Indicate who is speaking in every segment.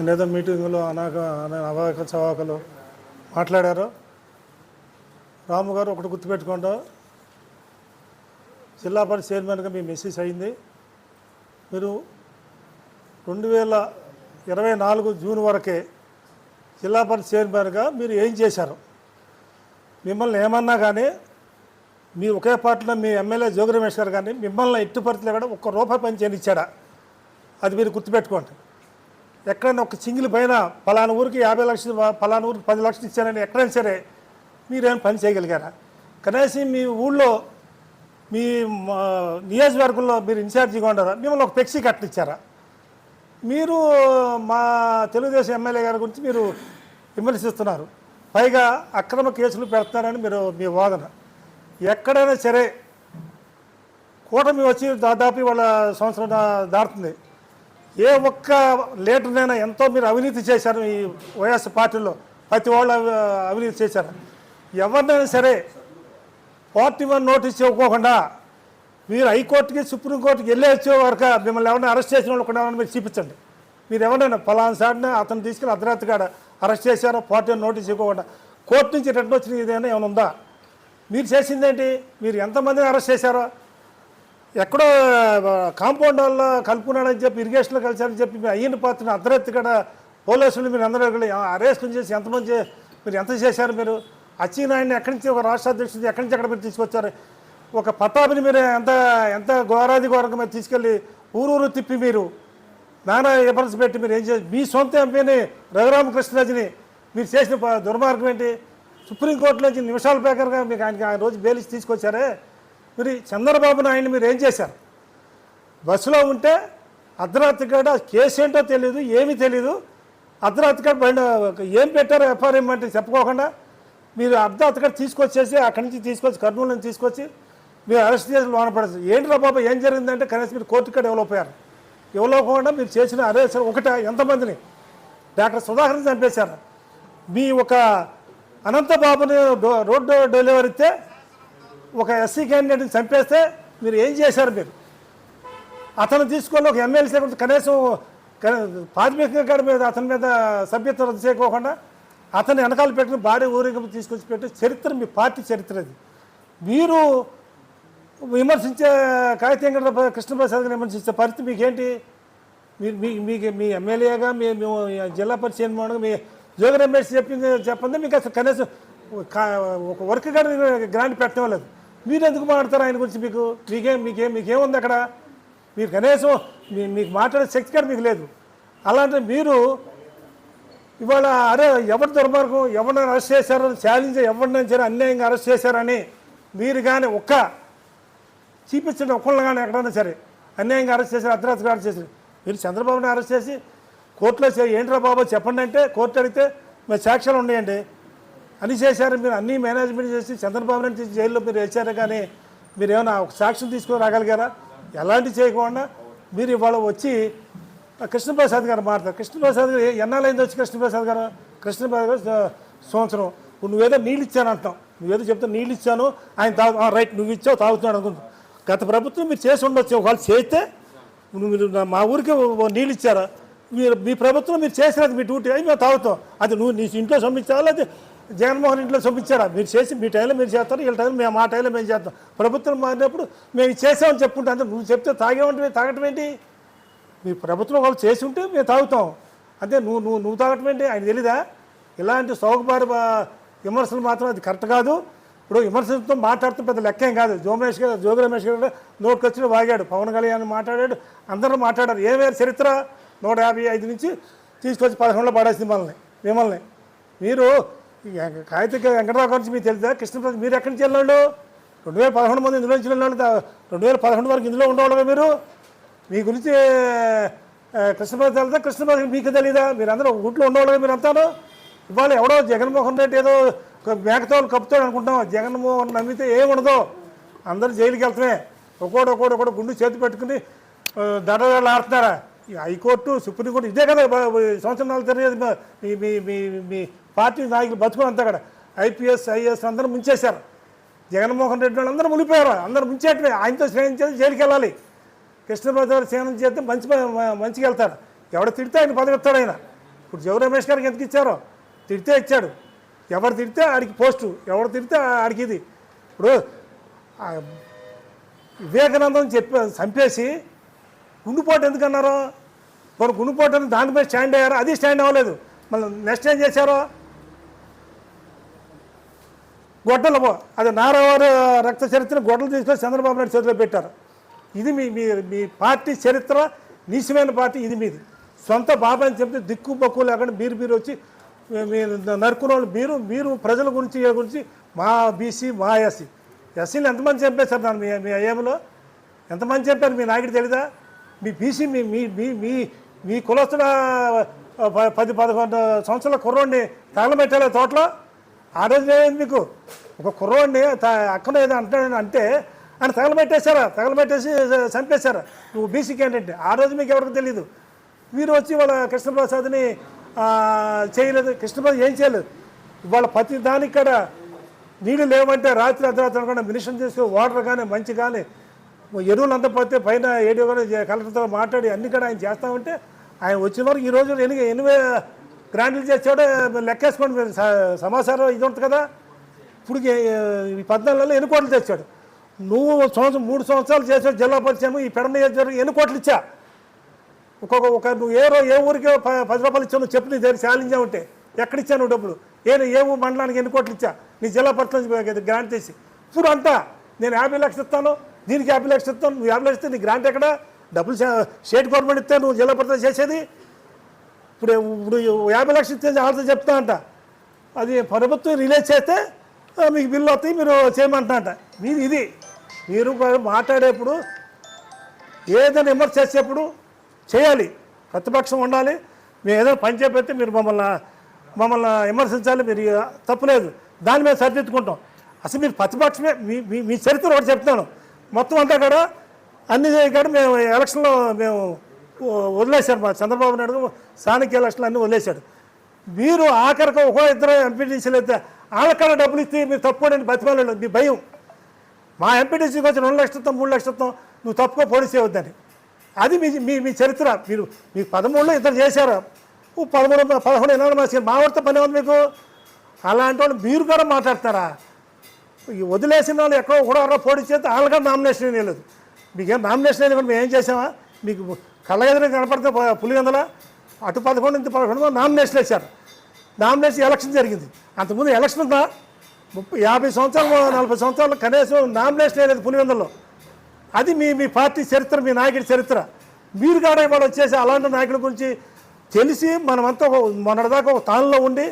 Speaker 1: నేదో మీటింగులో అనాక అవాక చవాకలు మాట్లాడారు. రాము గారు ఒకటి గుర్తుపెట్టుకోండి. జిల్లా పరిషత్ చైర్మన్గా మీ మెసేజ్ అయింది. మీరు రెండు వేల ఇరవై నాలుగు జూన్ వరకే జిల్లా పరిషత్ చైర్మన్గా మీరు ఏం చేశారు? మిమ్మల్ని ఏమన్నా కానీ మీ ఒకే పార్టీలో మీ ఎమ్మెల్యే జోగి రమేష్ గారు కానీ మిమ్మల్ని ఎట్టు పరిస్థితులు కూడా ఒక్క రూపాయి పని చేయనిచ్చాడా? అది మీరు గుర్తుపెట్టుకోండి. ఎక్కడైనా ఒక సింగిల్ పైన పలానా ఊరికి యాభై లక్షలు పలానా ఊరికి పది లక్షలు ఇచ్చారని ఎక్కడైనా సరే మీరేం పని చేయగలిగారా? కనీసం మీ ఊళ్ళో మీ మా నియోజకవర్గంలో మీరు ఇన్ఛార్జిగా ఉండరా? మిమ్మల్ని ఒక ఫ్లెక్సీ కట్టనిచ్చారా మీరు మా తెలుగుదేశం ఎమ్మెల్యే గారి గురించి మీరు విమర్శిస్తున్నారు. పైగా అక్రమ కేసులు పెడుతున్నారని మీరు మీ వాదన. ఎక్కడైనా సరే కూటమి వచ్చి దాదాపు వాళ్ళ సంవత్సరం దాటుతుంది. ఏ ఒక్క లీటర్నైనా ఎంతో మీరు అవినీతి చేశారు ఈ వైఎస్ పార్టీలో. ప్రతి వాళ్ళు అవినీతి చేశారు. ఎవరినైనా సరే ఫార్టీ వన్ నోటీస్ ఇవ్వకోకుండా మీరు హైకోర్టుకి సుప్రీంకోర్టుకి వెళ్ళి వచ్చే వరకు మిమ్మల్ని ఎవరైనా అరెస్ట్ చేసిన వాళ్ళు కూడా మీరు చూపించండి. మీరు ఎవరైనా పలానా సాటిన అతను తీసుకెళ్ళి అర్ధరాత్రి కాడ అరెస్ట్ చేశారో ఫార్టీ వన్ నోటీస్ ఇవ్వకుండా కోర్టు నుంచి రిటర్న్ వచ్చిన ఏదైనా ఏమైనా ఉందా? మీరు చేసిందేంటి? మీరు ఎంతమందిని అరెస్ట్ చేశారో? ఎక్కడో కాంపౌండ్ వల్ల కలుపుకున్నాడని చెప్పి ఇరిగేషన్లో కలిశారని చెప్పి మీరు అయ్యిన పాత్రను అర్ధరాత్రి కాడ పోలీసులు మీరు అందరూ వెళ్ళి అరెస్ట్ చేసి ఎంతమంది మీరు ఎంత చేశారు మీరు? అచ్చినాయన్ని ఎక్కడి నుంచి ఒక రాష్ట్ర అధ్యక్షుడు ఎక్కడి నుంచి ఎక్కడ మీరు తీసుకొచ్చారు? ఒక పతాపిని మీరు ఎంత ఎంత ఘోరాది ఘోరంగా మీరు తీసుకెళ్ళి ఊరూరు తిప్పి మీరు నానా ఇబ్బంది పెట్టి మీరు ఏం చేసి మీ సొంత ఎంపీని రఘురామకృష్ణరాజుని మీరు చేసిన దుర్మార్గం ఏంటి? సుప్రీంకోర్టులో నుంచి నిమిషాల పేకర్గా మీకు ఆయనకి ఆయన రోజు బెయిల్స్ తీసుకొచ్చారే? మీరు చంద్రబాబు నాయుడు మీరు ఏం చేశారు? బస్సులో ఉంటే అర్ధరాత్రి కాడ కేసు ఏంటో తెలియదు ఏమీ తెలియదు అర్ధరాత్రి కాడ బండి ఏం పెట్టారో ఎఫ్ఆర్ అంటే చెప్పుకోకుండా మీరు అర్ధరాత్రి కాడ తీసుకొచ్చేసి అక్కడి నుంచి తీసుకొచ్చి కర్నూలు నుంచి తీసుకొచ్చి మీరు అరెస్ట్ చేసి లోన పడదు ఏంటి బాబు ఏం జరిగిందంటే కనీసం మీరు కోర్టు కాడ డెవలప్ అయ్యారు ఇవ్వలేకుండా మీరు చేసిన అరెస్ట్ ఒకటే ఎంతమందిని? డాక్టర్ సుధాకర్ని చంపేశారు. మీ ఒక అనంతబాబుని డో- రోడ్డు డెలివరీ ఇస్తే ఒక ఎస్సీ క్యాండిడేట్ని చంపేస్తే మీరు ఏం చేశారు మీరు? అతను తీసుకొని ఒక ఎమ్మెల్సీ గురించి కనీసం ప్రాథమిక ప్రాథమికంగా కాడ మీద అతని మీద సభ్యత్వం రద్దు చేయకోకుండా అతని వెనకాల పెట్టిన భారీ ఊరేగింపు తీసుకొచ్చి పెట్టి చరిత్ర మీ పార్టీ చరిత్ర అది. మీరు విమర్శించే కాగితం కృష్ణప్రసాద్ని విమర్శించే పరిస్థితి మీకేంటి? మీరు మీ మీకు మీ ఎమ్మెల్యేగా మీ మేము జిల్లా పరిచయం మీ జోగి రమేష్ చెప్పింది చెప్పండి మీకు అసలు కనీసం కా- ఒక వర్క్ కూడా గ్రాంట్ పెట్టలేదు మీరు ఎందుకు మాట్లాడతారు ఆయన గురించి మీకు? మీకేం మీకేం మీకేముంది అక్కడ? మీరు కనీసం మీ మీకు మాట్లాడే శక్తి కూడా మీకు లేదు. అలాంటి మీరు ఇవాళ అరే ఎవరి దుర్మార్గం? ఎవరిని అరెస్ట్ చేశారో? ఛాలెంజ్ ఎవరినైనా సరే అన్యాయంగా అరెస్ట్ చేశారని మీరు కానీ ఒక్క చూపించండి ఒక్కళ్ళు కానీ ఎక్కడైనా సరే. అన్యాయంగా అరెస్ట్ చేశారు అర్ధరాత్రి అరెస్ట్ చేశారు. మీరు చంద్రబాబుని అరెస్ట్ చేసి కోర్టులో ఏంట్రా బాబు చెప్పండి అంటే కోర్టు అడిగితే మేము సాక్ష్యాలు ఉన్నాయండి. అని చేశారు. మీరు అన్నీ మేనేజ్మెంట్ చేసి చంద్రబాబు నాయుడు తీసి జైల్లో మీరు వేసారు కానీ మీరు ఏమైనా ఒక సాక్ష్యం తీసుకొని రాగలిగారా? ఎలాంటి చేయకుండా మీరు ఇవాళ వచ్చి కృష్ణప్రసాద్ గారు మాట్లాడతారు కృష్ణప్రసాద్ గారు ఏ- ఎన్నాళ్ళైంది వచ్చి కృష్ణప్రసాద్ గారు? కృష్ణప్రసాద్ గారు సంవత్సరం. నువ్వేదో నీళ్ళు ఇచ్చాను అంటాం నువ్వేదో చెప్తే నీళ్ళు ఇచ్చాను. ఆయన తాగు ఆ, రైట్ నువ్వు ఇచ్చావు తాగుతున్నాడు అనుకుంటున్నావు గత ప్రభుత్వం మీరు చేసి ఉండొచ్చు. ఒకవేళ చేస్తే నువ్వు మీరు మా ఊరికి నీళ్ళు ఇచ్చారా? మీరు మీ ప్రభుత్వం మీరు చేసినది మీ డ్యూటీ. అయి మేము తాగుతాం. అది నువ్వు నీ ఇంట్లో సొమ్మించావా అది జగన్మోహన్ ఇంట్లో చూపించారా? మీరు చేసి మీ టైంలో మీరు చేస్తారు వీళ్ళ టైంలో మేము మా టైంలో మేము చేస్తాం. ప్రభుత్వం మారినప్పుడు మేము చేసామని చెప్పుకుంటాం అంటే నువ్వు చెప్తే తాగేమంటే తాగటం ఏంటి? మీ ప్రభుత్వం వాళ్ళు చేసి ఉంటే మేము తాగుతాం. అంతే నువ్వు నువ్వు నువ్వు తాగటం ఏంటి? ఆయన తెలీదా? ఇలాంటి సౌకబారి విమర్శలు మాత్రం అది కరెక్ట్ కాదు. ఇప్పుడు విమర్శలతో మాట్లాడుతూ పెద్ద లెక్కేం కాదు. జోమేష్ గారు జోగి రమేష్ గారు నోటికి వచ్చిన వాగాడు. పవన్ కళ్యాణ్ మాట్లాడాడు. అందరూ మాట్లాడారు. ఏమేరు చరిత్ర? నూట యాభై ఐదు నుంచి తీసుకొచ్చి పదకొండులో పడేసింది మనల్ని మిమ్మల్ని. మీరు కాగిత వెంకటరావు గురించి మీకు తెలుసా? కృష్ణప్రసాద్ మీరు ఎక్కడి నుంచి వెళ్ళాడు రెండు వేల పదకొండు మంది ఇందులో నుంచి వెళ్ళిన రెండు వేల పదకొండు వరకు ఇందులో ఉండేవాళ్ళగా మీరు? మీ గురించి కృష్ణప్రసాద్ తెలుసా? కృష్ణప్రసాద్ మీకు తెలీదా? మీరు అందరూ ఒక మీరు అంతాను? ఇవాళ ఎవడో జగన్మోహన్ రెడ్డి ఏదో ఒక మేకతోలు కప్పుతాడు అనుకుంటాం జగన్మోహన్ నమ్మితే ఏముండదు అందరూ జైలుకి వెళ్తామే ఒకడు ఒకడు ఒకడు గుండు చేతి పెట్టుకుని దడదడలు ఆడుతున్నారా? ఈ హైకోర్టు సుప్రీంకోర్టు ఇదే కదా సంవత్సరం నాలుగు తెలియదు మీ మీ మీ మీ పార్టీ నాయకులు బతుకుని అంతా కూడా. ఐపీఎస్ ఐఏఎస్ అందరూ ముంచేశారు. జగన్మోహన్ రెడ్డి వాళ్ళు అందరూ మునిపోయారు. అందరూ ముంచేటమే. ఆయనతో స్నేహం చేసి జైలుకి వెళ్ళాలి కృష్ణప్రసాద్ స్నేహం చేస్తే మంచి మంచిగా వెళ్తారు ఎవడ తిడితే ఆయన పదవిస్తాడు ఆయన. ఇప్పుడు జవ రమేష్ గారికి ఎందుకు ఇచ్చారో? తిడితే ఇచ్చాడు. ఎవరు తిడితే ఆడికి పోస్టు. ఎవరు తిడితే ఆడికి ఇది. ఇప్పుడు వివేకానందం చెప్పి చంపేసి గుండుపోటు ఎందుకన్నారో? మరి గుండుపోటు దానిపై స్టాండ్ అయ్యారు? అది స్టాండ్ అవ్వలేదు. మళ్ళీ నెక్స్ట్ ఏం చేశారో? గొడ్డలు అది నారావారు రక్త చరిత్ర గొడ్డలు తీసుకొని చంద్రబాబు నాయుడు చేతిలో పెట్టారు. ఇది మీ మీ మీ పార్టీ చరిత్ర నీచమైన పార్టీ ఇది మీది. సొంత బాబాయ్ అని చెప్తే దిక్కు బక్కు లేకుండా మీరు మీరు వచ్చి మీరు నరుకున్న వాళ్ళు మీరు మీరు ప్రజల గురించి గురించి మా బీసీ మా ఎస్సీ ఎస్సీని ఎంతమంది చంపేశారు నన్ను మీ మీ అయ్యేములో ఎంతమంది చెప్పారు మీ నాయకుడు తెలీదా? మీ బీసీ మీ మీ మీ మీ మీ కులస్తుడ పది పదకొండు సంవత్సరాల కుర్రోడిని తగలబెట్టాలి తోటలో? ఆ రోజు ఒక కుర్రోడిని త- అక్కడ ఏదో అంటున్నాడు అంటే ఆయన తగలబెట్టేశారా తగలబెట్టేసి చంపేశారా. నువ్వు బీసీ క్యాండిడేట్ ఆ రోజు మీకు ఎవరికి తెలియదు మీరు వచ్చి వాళ్ళ కృష్ణప్రసాద్ని చేయలేదు. కృష్ణప్రసాద్ ఏం చేయలేదు. వాళ్ళ ప్రతి దానికి కూడా నీళ్ళు లేవంటే రాత్రి అర్ధరాత్రి కూడా మినిషన్ చేసుకుని వాటర్ కానీ మంచి కానీ ఎరువులు అందకపోతే పైన ఏడియో కానీ కలెక్టర్తో మాట్లాడి అన్ని కూడా ఆయన చేస్తామంటే ఆయన వచ్చిన వరకు ఈ రోజు ఎన్ని ఎనిమిది గ్రాంట్లు చేసాడో లెక్కేసుకోండి సమాచారం ఇది ఉంటుంది కదా. ఇప్పుడు ఈ పద్నాలుగులో ఎన్ని కోట్లు తెచ్చాడు? నువ్వు సంవత్సరం మూడు సంవత్సరాలు చేసావు జిల్లా పరిచయం ఈ పెడ నియోజకవర్గం ఎన్ని కోట్లు ఇచ్చా? ఒక్కొక్క ఒక నువ్వు ఏ ఏ ఊరికి పది రూపాయలు ఇచ్చావు నువ్వు చెప్పు నీ దగ్గర ఛాలెంజ్ ఉంటే ఎక్కడ నువ్వు డబ్బులు? ఏ ఏ మండలానికి ఎన్ని కోట్లు ఇచ్చా? నీ జిల్లా పరిచయం గ్రాంట్ చేసి. ఇప్పుడు అంతా నేను యాభై లక్షలు ఇస్తాను దీనికి యాభై లక్షలు ఇస్తాను నువ్వు యాభై లక్షలు ఇస్తే నీ గ్రాంట్ ఎక్కడ? డబ్బులు స్టేట్ గవర్నమెంట్ ఇస్తే నువ్వు జిల్లా పరిషత్ చేసేది ఇప్పుడు ఇప్పుడు యాభై లక్షలు ఇస్తే ఆర్డర్ చెప్తా అంట. అది ప్రభుత్వం రిలీజ్ చేస్తే మీకు బిల్లు వస్తాయి మీరు చేయమంటా అంట మీది ఇది. మీరు మాట్లాడేప్పుడు ఏదైనా విమర్శ చేసేప్పుడు చేయాలి. ప్రతిపక్షం ఉండాలి. మేము ఏదైనా పని చేపెడితే మీరు మమ్మల్ని మమ్మల్ని విమర్శించాలి మీరు తప్పులేదు దాని మీద సరిదిద్దుకుంటాం. అసలు మీరు ప్రతిపక్షమే మీ మీ మీ చరిత్ర ఒకటి చెప్తాను మొత్తం అంతా కూడా అన్ని కూడా మేము ఎలక్షన్లో మేము వదిలేశారు మా చంద్రబాబు నాయుడు స్థానిక ఎలక్షన్లు అన్నీ వదిలేశాడు మీరు ఆఖరికి ఒక ఇద్దరు ఎంపీటీసీలు అయితే వాళ్ళకన్నా డబ్బులు ఇస్తే మీరు తప్పుకోండి బతిమాలేదు మీ భయం. మా ఎంపీటీసీకి వచ్చి రెండు లక్షలతో మూడు లక్షలతో నువ్వు తప్పుకో పోలీస్ చేయవద్దని అది మీ మీ మీ చరిత్ర. మీరు మీ పదమూడులో ఇద్దరు చేశారు. పదమూడు పదకొండు ఎనిమిది మాసి మా వారితో పని ఉంది మీకు? అలాంటి వాళ్ళు మీరు కూడా మాట్లాడతారా? వదిలేసిన వాళ్ళు ఎక్కడో కూడా ఎవరో పోటీ చేస్తే వాళ్ళగా నామినేషన్ లేదు. మీకేం నామినేషన్ లేదు మేము ఏం చేసామా? మీకు కళ్ళగదిన కనపడితే పులిగందల అటు పదకొండు ఇంత పదకొండు నామినేషన్ వేశారు. నామినేషన్ ఎలక్షన్ జరిగింది. అంతకుముందు ఎలక్షన్ ఉందా? ముప్పై యాభై సంవత్సరాలు నలభై సంవత్సరాలు కనీసం నామినేషన్ వేయలేదు పులివెందుల్లో. అది మీ మీ పార్టీ చరిత్ర మీ నాయకుడి చరిత్ర. మీరు కాడ ఇవాళ వచ్చేసి అలాంటి నాయకుల గురించి తెలిసి మనమంతా మొన్నటిదాకా ఒక తానులో ఉండి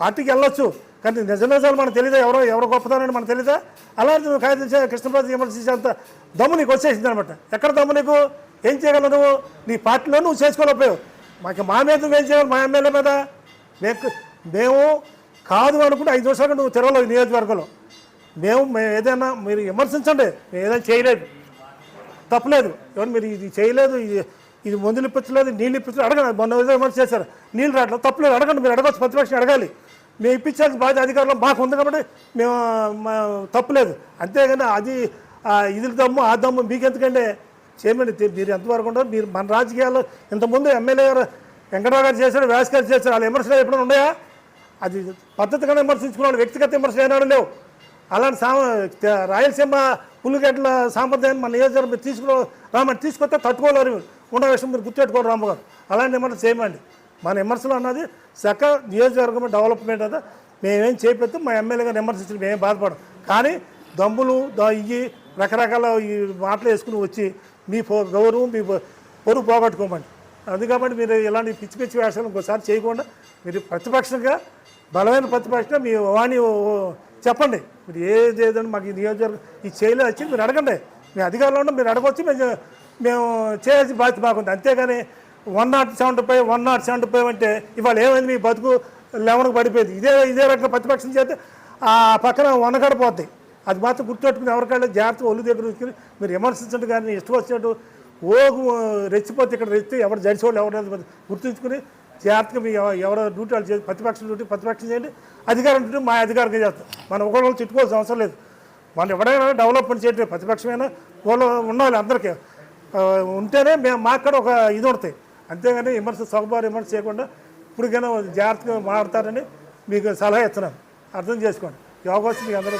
Speaker 1: పార్టీకి వెళ్ళొచ్చు. కానీ నిజ నిజాలు మనకు తెలియదా ఎవరో ఎవరో గొప్పతనని మనకు తెలియదా అలాంటి నువ్వు కాదు కృష్ణప్రసాద్ విమర్శించేంత దమ్ము నీకు వచ్చేసింది అనమాట. ఎక్కడ దమ్ము నీకు? ఏం చేయగలవు నువ్వు? నీ పార్టీలో నువ్వు చేసుకోలేకపోయావు. మాకు మా మీద నువ్వేం చేయాలి? మా ఎమ్మెల్యే మీద? మేము మేము కాదు అనుకుంటే ఐదు నిమిషాలు నువ్వు తిరగలేవు నియోజకవర్గంలో. మేము మేము ఏదైనా మీరు విమర్శించండి. మేము ఏదైనా చేయలేదు. తప్పలేదు. ఎవరు మీరు ఇది చేయలేదు. ఇది ఇది మందులు ఇప్పించలేదు నీళ్ళు ఇప్పించలేదు. అడగండి. మొన్న ఏదో విమర్శ చేశారు. నీళ్ళు రావట్లేదు. తప్పలేదు. అడగండి. మీరు అడగచ్చు. ప్రతిపక్షం అడగాలి. మేము ఇప్పించాల్సిన బాధ్యత అధికారులు మాకు ఉంది కాబట్టి మేము మా అంతేగాని అది ఆ ఇది దమ్ము ఆ దమ్ము మీకెందుకంటే చేయమని మీరు ఎంతవరకు ఉండదు మీరు మన రాజకీయాల్లో ఇంతకుముందు ఎమ్మెల్యే గారు వెంకటరావు గారు చేశారు వ్యాస్ గారు చేశారు వాళ్ళ విమర్శలు ఎప్పుడైనా ఉన్నాయా? అది పద్ధతిగా విమర్శించుకున్నాడు వ్యక్తిగత విమర్శలు ఏనాడు లేవు. అలాంటి సా రాయలసీమ పుల్లిగడ్డల సాంప్రదాయాన్ని మన నియోజకవర్గం మీరు రామని తీసుకొస్తే తట్టుకోలేరు. ఉండే విషయం మీరు గుర్తుపెట్టుకోరు రాము అలాంటి విమర్శలు చేయమండి. మన విమర్శలు అన్నది సక నియోజకవర్గం డెవలప్మెంట్ అదా మేమేం చేయకపోతే మా ఎమ్మెల్యే గారు విమర్శించి మేమేం బాధపడం కానీ దమ్ములు ఇవి రకరకాల ఈ మాటలు వేసుకుని వచ్చి మీ గౌరవం మీ పొరుగు పోగొట్టుకోమండి అది కాబట్టి మీరు ఇలాంటి పిచ్చి పిచ్చి వేషాలు ఇంకోసారి చేయకుండా మీరు ప్రతిపక్షంగా బలమైన ప్రతిపక్షంగా మీ వాణి చెప్పండి. మీరు ఏది ఏదండి మాకు ఈ నియోజకవర్గం ఈ చేయలేదు వచ్చి మీరు అడగండి. మీ అధికారంలో ఉంటే మీరు అడగొచ్చి మేము మేము చేయాల్సిన బాధ్యత మాకుంది. అంతేగాని one nought seventy five one nought seventy five అంటే ఇవాళ ఏమైంది? మీ బతుకు లెవెన్కి పడిపోయింది. ఇదే ఇదే రకంగా ప్రతిపక్షం చేస్తే ఆ పక్కన వనగడిపోతాయి అది మాత్రం గుర్తుపెట్టుకుని ఎవరికైనా జాగ్రత్తగా ఒళ్ళు దగ్గర తీసుకుని మీరు విమర్శించండి కానీ ఇష్టం వచ్చినట్టు ఓగు రెచ్చిపోతే ఇక్కడ రెచ్చితే ఎవరు జడిసేవాళ్ళు ఎవరు గుర్తుంచుకుని జాగ్రత్తగా మీ ఎవరో డ్యూటీ వాళ్ళు చేసి ప్రతిపక్షం డ్యూటీ ప్రతిపక్షం చేయండి. అధికారం డ్యూటీ మా అధికారంగా చేస్తాం. మనం ఒకళ్ళు తిట్టుకోవాల్సిన అవసరం లేదు. మనం ఎవడైనా డెవలప్మెంట్ చేయట్లేదు. ప్రతిపక్షమైనా వాళ్ళు ఉండాలి అందరికీ ఉంటేనే మేము మాకు ఒక ఇది ఉంటాయి అంతేగాని విమర్శ సొగబారు విమర్శ చేయకుండా ఇప్పటికైనా జాగ్రత్తగా మాట్లాడతారని మీకు సలహా ఇస్తున్నాను. అర్థం చేసుకోండి. యోగా వచ్చి మీకు అందరూ